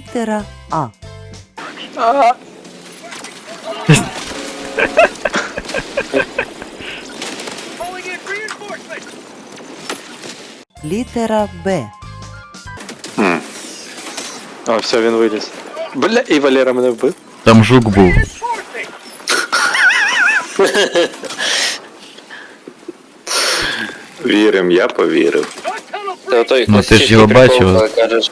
Літера А. Літера Б. А, все, він виліз. Бля, і Валера мене вбив. Там жук був. Вірим, я повірив. Та той Ну, ти ж класичний його прикол, бачив. Коли кажеш,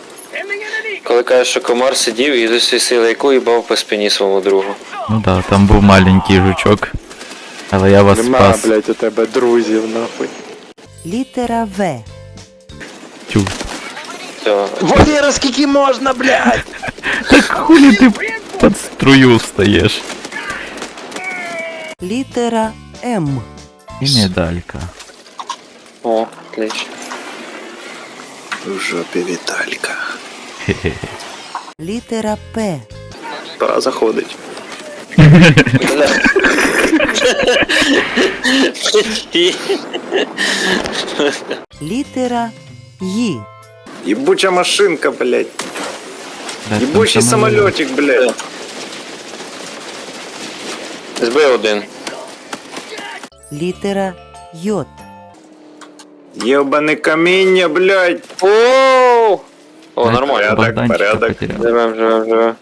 коли кажеш, що комар сидів і з усієї сили яку їбав по спині своєму другу. Ну да, там був маленький жучок. Але я вас Нема, спас. блядь, у тебе друзів, нахуй. Літера В. Тю. Все. Валера, скільки можна, блядь? Так хулі ти під струю встаєш. Літера М. І медалька. О, отлично. В жопі Віталька. Літера П. Пора заходить. Літера Й. Єбуча машинка, блядь. Єбучий там блядь. Збив один. Літера Й. Єбане каміння, блядь. О! О, нормально. Порядок, порядок. Живем, живем, живем.